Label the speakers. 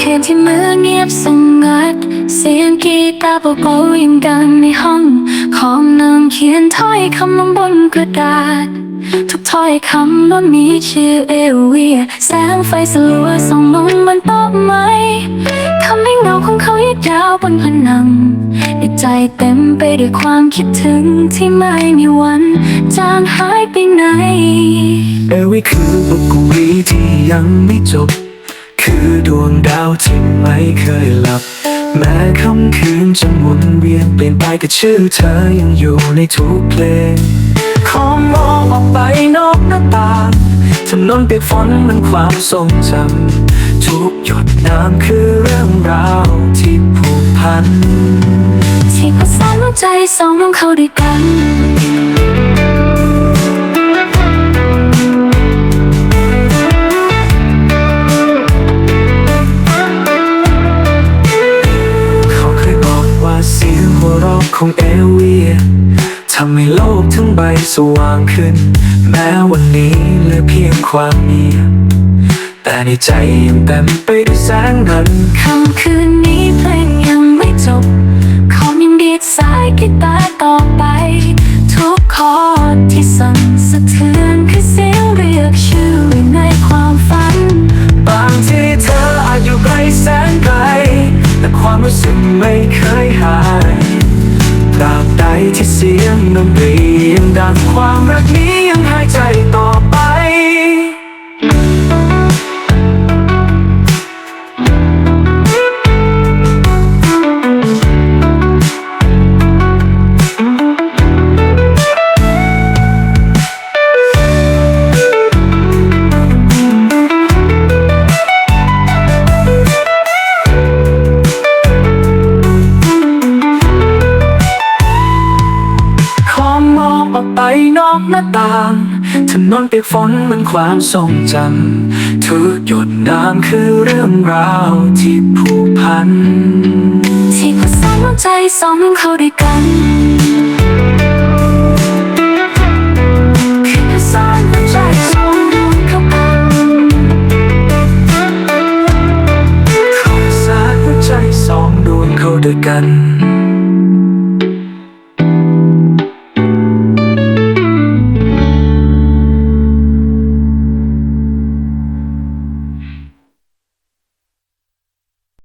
Speaker 1: คืนที่เมื่อเงียบสงัด เสียงกีตาร์เบาๆยังดังในห้อง ของนางเขียนถ้อยคำลงบนกระดาษ ทุกถ้อยคำล้วนมีชื่อเอเวีย แสงไฟสลัวส่องลงบนโต๊ะไม้ทำให้เงาของเขายืดยาวบนผนังในใจเต็มไปด้วยความคิดถึงที่ไม่มีวันจางหายไปไหน
Speaker 2: เอวิคือบทกวีที่ยังไม่จบ คือดวงดาวที่ไม่เคยหลับ แม้ค่ำคืนจะหมุนเวียนเปลี่ยนไปแต่ชื่อเธอยังอยู่ในทุกเพลง ขอมองออกไปนอกหน้าต่างถนนเปียกฝนมันความทรงจำทุกหยดน้ำคือเรื่องราวที่ผูกพัน
Speaker 1: ที่ผสมใจสองของเข้าด้วยกัน
Speaker 2: ของเอลเวียทำให้โลกทั้งใบสว่างขึ้น แม้วันนี้เหลือเพียงความเงียบแต่ในใจยังเต็มไปด้วยแสงนั้น
Speaker 1: ค่ำคืนนี้เพลงยังไม่จบ ขอยังดีดสายกีตาร์ต่อไป ทุกคอ ที่เสียง
Speaker 2: ดนตรียังดังความรักนี้ยังหายใจต่อไป อกหน้าต่างถนนเปียกฝนเหมันความทรงจำทุกหยดน้ำคือเรื่องราวที่ผูกพัน
Speaker 1: ที่ผสมใจสองเขาด้วยกันคือสร้างหัวใจสองดวงเข้ากัน
Speaker 2: ขอสาดหัวใจสองดวงเข้าด้วยกัน